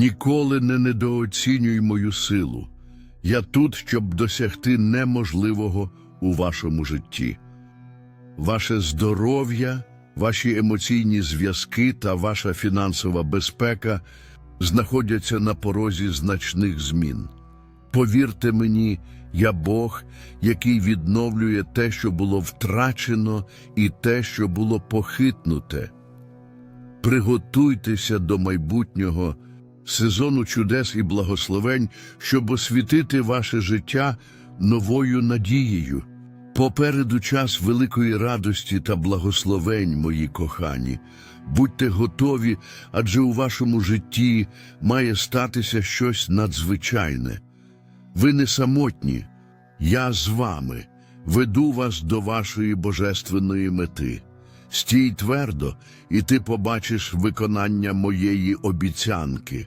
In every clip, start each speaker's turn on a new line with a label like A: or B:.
A: Ніколи не недооцінюй мою силу. Я тут, щоб досягти неможливого у вашому житті. Ваше здоров'я, ваші емоційні зв'язки та ваша фінансова безпека знаходяться на порозі значних змін. Повірте мені, я Бог, який відновлює те, що було втрачено, і те, що було похитнуте. Приготуйтеся до майбутнього сезону чудес і благословень, щоб освітити ваше життя новою надією. Попереду час великої радості та благословень, мої кохані. Будьте готові, адже у вашому житті має статися щось надзвичайне. Ви не самотні, я з вами веду вас до вашої божественної мети. Стій твердо, і ти побачиш виконання моєї обіцянки.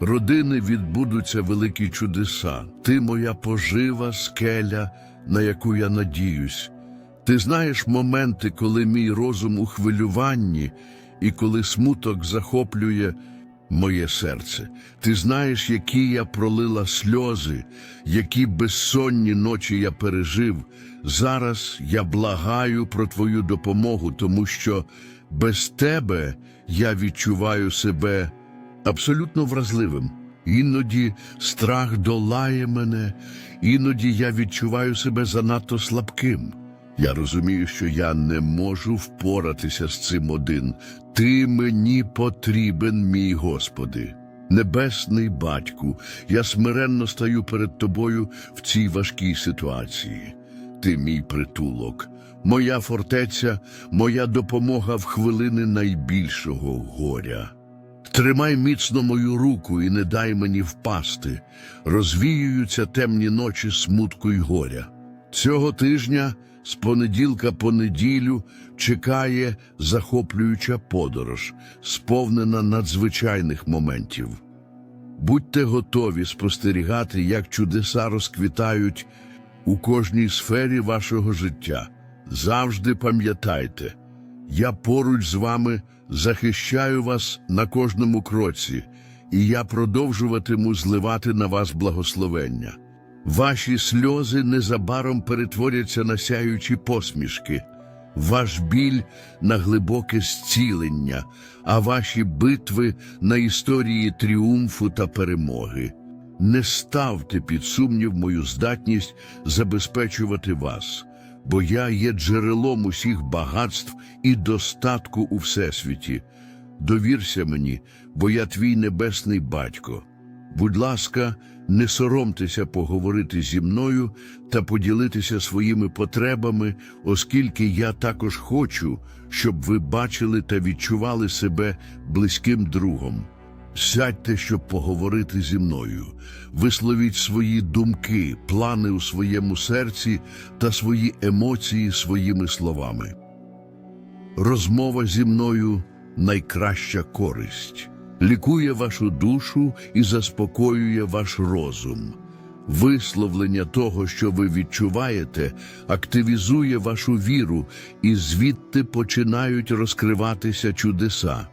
A: родини відбудуться великі чудеса. Ти моя пожива, скеля, на яку я надіюсь. Ти знаєш моменти, коли мій розум у хвилюванні і коли смуток захоплює моє серце. Ти знаєш, які я пролила сльози, які безсонні ночі я пережив. Зараз я благаю про твою допомогу, тому що без тебе я відчуваю себе абсолютно вразливим. Іноді страх долає мене, іноді я відчуваю себе занадто слабким. Я розумію, що я не можу впоратися з цим один. Ти мені потрібен, мій Господи. Небесний батьку, я смиренно стаю перед тобою в цій важкій ситуації. Ти мій притулок, моя фортеця, моя допомога в хвилини найбільшого горя. Тримай міцно мою руку і не дай мені впасти. Розвіюються темні ночі смутку й горя. Цього тижня, з понеділка по неділю, чекає захоплююча подорож, сповнена надзвичайних моментів. Будьте готові спостерігати, як чудеса розквітають у кожній сфері вашого життя. Завжди пам'ятайте, я поруч з вами захищаю вас на кожному кроці, і я продовжуватиму зливати на вас благословення. Ваші сльози незабаром перетворяться на сяючі посмішки, ваш біль на глибоке зцілення, а ваші битви на історії тріумфу та перемоги. Не ставте під сумнів мою здатність забезпечувати вас, бо я є джерелом усіх багатств і достатку у всесвіті. Довірся мені, бо я твій небесний батько. Будь ласка, не соромтеся поговорити зі мною та поділитися своїми потребами, оскільки я також хочу, щоб ви бачили та відчували себе близьким другом. Сядьте, щоб поговорити зі мною. Висловіть свої думки, плани у своєму серці та свої емоції своїми словами. Розмова зі мною найкраща користь, лікує вашу душу і заспокоює ваш розум. Висловлення того, що ви відчуваєте, активізує вашу віру, і звідти починають розкриватися чудеса.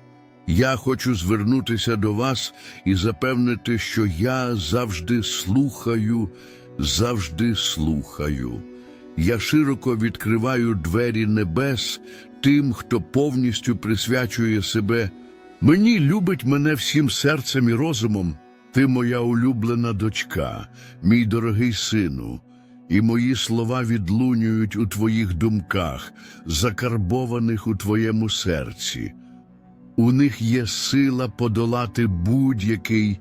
A: Я хочу звернутися до вас і запевнити, що я завжди слухаю, завжди слухаю. Я широко відкриваю двері небес тим, хто повністю присвячує себе. Мені любить мене всім серцем і розумом. Ти моя улюблена дочка, мій дорогий сину. і мої слова відлунюють у твоїх думках, закарбованих у твоєму серці. У них є сила подолати будь-який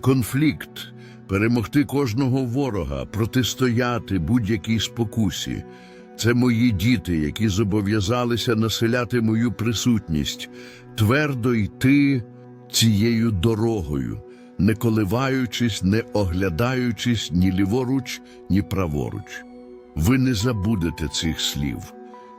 A: конфлікт, перемогти кожного ворога, протистояти будь-якій спокусі. Це мої діти, які зобов'язалися населяти мою присутність, твердо йти цією дорогою, не коливаючись, не оглядаючись ні ліворуч, ні праворуч. Ви не забудете цих слів.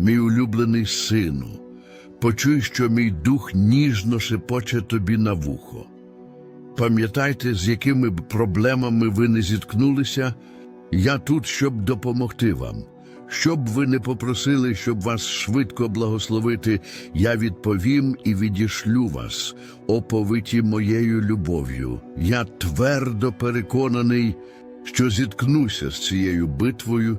A: мій улюблений сину. Почуй, що мій дух ніжно шепоче тобі на вухо. Пам'ятайте, з якими б проблемами ви не зіткнулися, я тут, щоб допомогти вам. Щоб ви не попросили, щоб вас швидко благословити, я відповім і відішлю вас, оповиті моєю любов'ю. Я твердо переконаний, що зіткнуся з цією битвою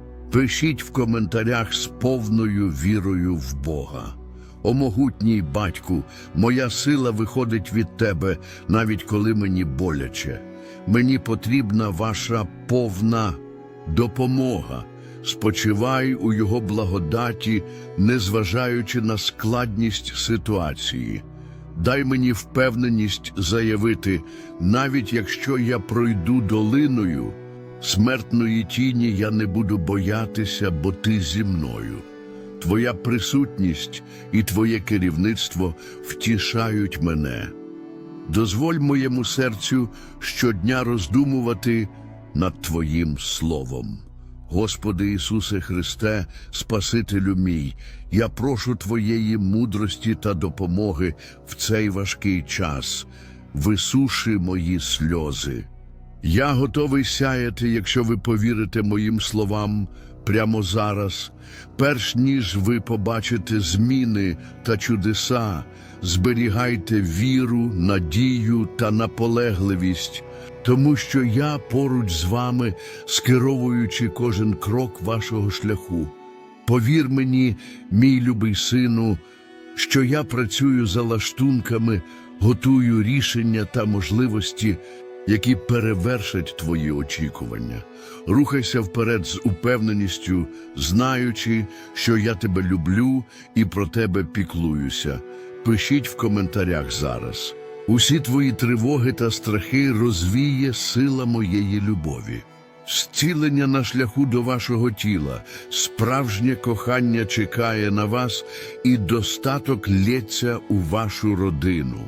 A: Пишіть в коментарях з повною вірою в Бога. О могутній батьку, моя сила виходить від тебе, навіть коли мені боляче. Мені потрібна ваша повна допомога. Спочивай у його благодаті, незважаючи на складність ситуації. Дай мені впевненість заявити, навіть якщо я пройду долиною, смертної тіні я не буду боятися, бо ти зі мною. Твоя присутність і Твоє керівництво втішають мене. Дозволь моєму серцю щодня роздумувати над Твоїм Словом. Господи Ісусе Христе, Спасителю мій, я прошу Твоєї мудрості та допомоги в цей важкий час. Висуши мої сльози. Я готовий сяяти, якщо ви повірите моїм словам прямо зараз, перш ніж ви побачите зміни та чудеса, зберігайте віру, надію та наполегливість, тому що я поруч з вами, скеровуючи кожен крок вашого шляху. Повір мені, мій любий сину, що я працюю за лаштунками, готую рішення та можливості, які перевершать твої очікування. Рухайся вперед з упевненістю, знаючи, що я тебе люблю і про тебе піклуюся. Пишіть в коментарях зараз. Усі твої тривоги та страхи розвіє сила моєї любові. Зцілення на шляху до вашого тіла, справжнє кохання чекає на вас, і достаток лється у вашу родину.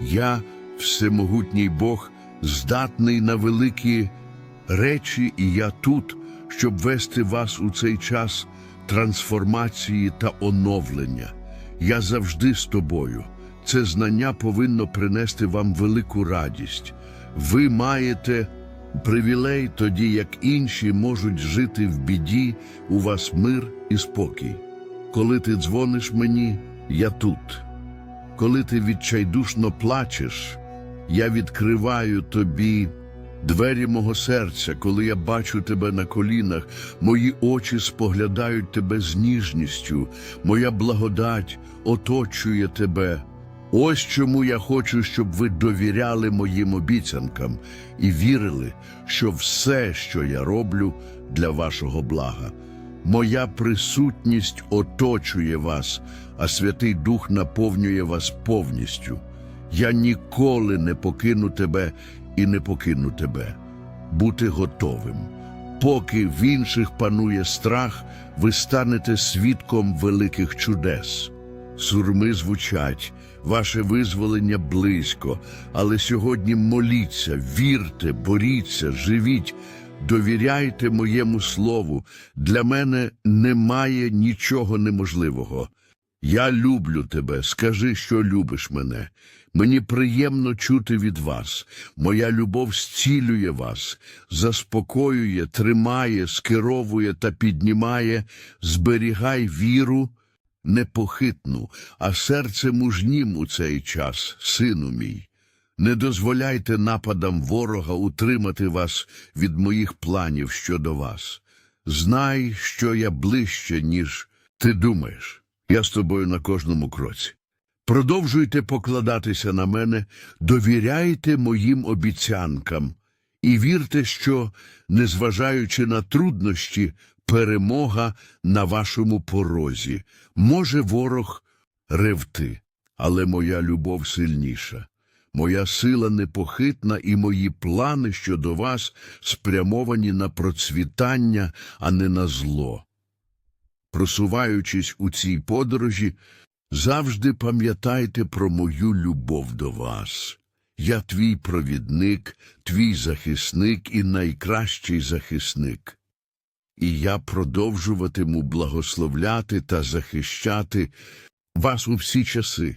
A: Я, всемогутній Бог, здатний на великі речі, і я тут, щоб вести вас у цей час трансформації та оновлення. Я завжди з тобою. Це знання повинно принести вам велику радість. Ви маєте привілей тоді, як інші можуть жити в біді, у вас мир і спокій. Коли ти дзвониш мені, я тут. Коли ти відчайдушно плачеш, я відкриваю тобі двері мого серця, коли я бачу тебе на колінах, мої очі споглядають тебе з ніжністю, моя благодать оточує тебе. Ось чому я хочу, щоб ви довіряли моїм обіцянкам і вірили, що все, що я роблю, для вашого блага. Моя присутність оточує вас, а Святий Дух наповнює вас повністю. Я ніколи не покину тебе і не покину тебе. Бути готовим. Поки в інших панує страх, ви станете свідком великих чудес. Сурми звучать, ваше визволення близько, але сьогодні моліться, вірте, боріться, живіть, довіряйте моєму слову. Для мене немає нічого неможливого. Я люблю тебе, скажи, що любиш мене. Мені приємно чути від вас. Моя любов зцілює вас, заспокоює, тримає, скеровує та піднімає. Зберігай віру непохитну, а серце мужнім у цей час, сину мій. Не дозволяйте нападам ворога утримати вас від моїх планів щодо вас. Знай, що я ближче, ніж ти думаєш. Я з тобою на кожному кроці. Продовжуйте покладатися на мене, довіряйте моїм обіцянкам і вірте, що, незважаючи на труднощі, перемога на вашому порозі. Може ворог ревти, але моя любов сильніша. Моя сила непохитна, і мої плани щодо вас спрямовані на процвітання, а не на зло. Просуваючись у цій подорожі, завжди пам'ятайте про мою любов до вас. Я твій провідник, твій захисник і найкращий захисник. І я продовжуватиму благословляти та захищати вас у всі часи.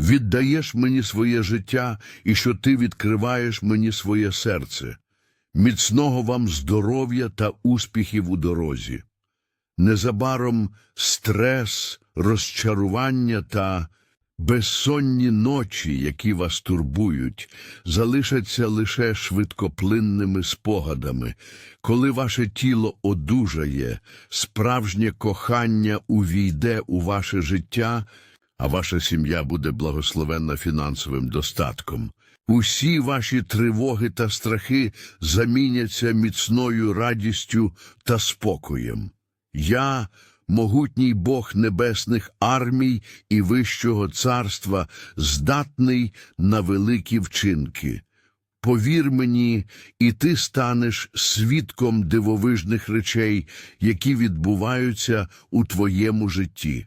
A: віддаєш мені своє життя і що ти відкриваєш мені своє серце. Міцного вам здоров'я та успіхів у дорозі. Незабаром стрес, розчарування та безсонні ночі, які вас турбують, залишаться лише швидкоплинними спогадами. Коли ваше тіло одужає, справжнє кохання увійде у ваше життя, а ваша сім'я буде благословенна фінансовим достатком. Усі ваші тривоги та страхи заміняться міцною радістю та спокоєм. Я, могутній Бог небесних армій і Вищого царства, здатний на великі вчинки. Повір мені, і ти станеш свідком дивовижних речей, які відбуваються у твоєму житті.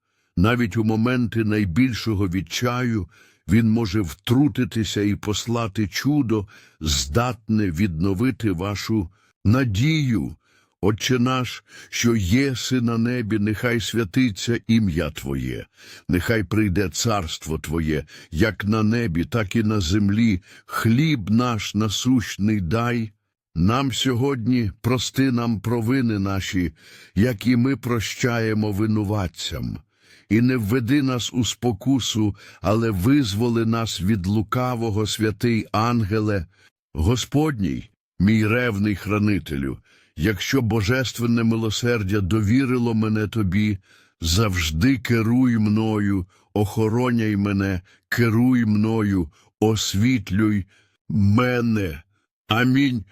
A: Навіть у моменти найбільшого відчаю він може втрутитися і послати чудо, здатне відновити вашу надію. Отче наш, що єси на небі, нехай святиться ім'я Твоє, нехай прийде царство Твоє, як на небі, так і на землі. Хліб наш насущний дай. Нам сьогодні прости нам провини наші, як і ми прощаємо винуватцям. І не введи нас у спокусу, але визволи нас від лукавого, святий ангеле, Господній, мій ревний хранителю, якщо божественне милосердя довірило мене тобі, завжди керуй мною, охороняй мене, керуй мною, освітлюй мене. Амінь.